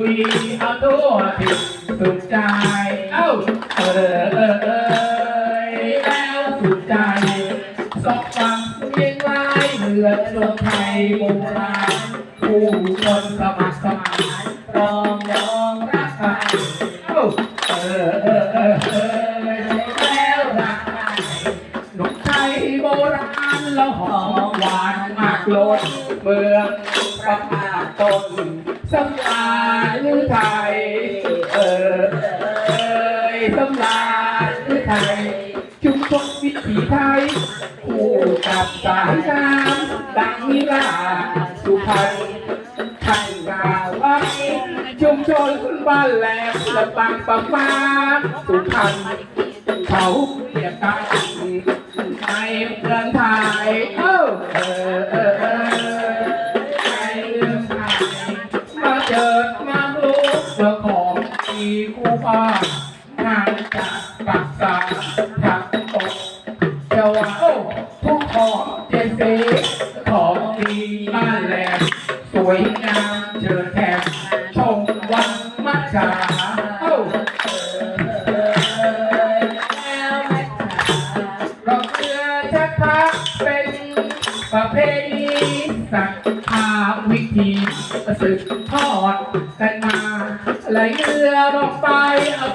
วีเอาตัวผิดสุดใจ เอ้าเออเออเออแล้วสุดใจสอบฟังเรียงรายเหมือนดวงไทยโบราณผู้คนสมัครสมานรองยองรักกันเอ้าเออเออเออเออแล้วรักกันนกไทยโบราณแล้วหอมหวานมากล้นเมืองประพาสต้น สำลาหรือไทยเออเอยสำลาหรือไทย ชุมชนวิถีไทย คู่กับสายน้ำดังนิลาสุพรรณไทยกล่าวไว้ชุมชนบ้านแหลมละบางประมาสุพรรณเขาเรียกกันในเมืองไทยเอ้า คู่ฟ้างานจากปักษาถักตกเจ้าโอ้ทุกขอเจเซของดีบ้านแหลมสวยงามเชิญแถมชมวันมัจฉาเอ้าเราเชื่อชักพักเป็นประเพณีสักพาวิธีสืบทอดกันมาไหลเรือลงไปเอา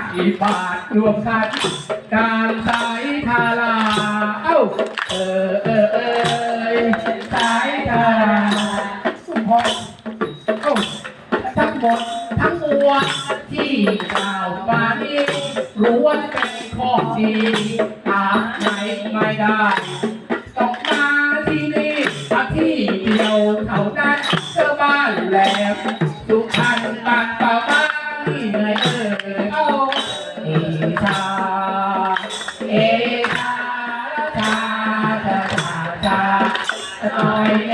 ำใส่บาทรวมกันการสายทาราเอ้า เออเออเออสายทาราสุพรเอ้าทั้งหมดทั้งมวลที่กล่าวมานี้ล้วนเป็นข้อดีตามไหนไม่ได้ต้องมาที่นี่ที่เดียวเท่านั้นเจ้าบ้านแหลมสุพรรณปักป่าบ้าน ช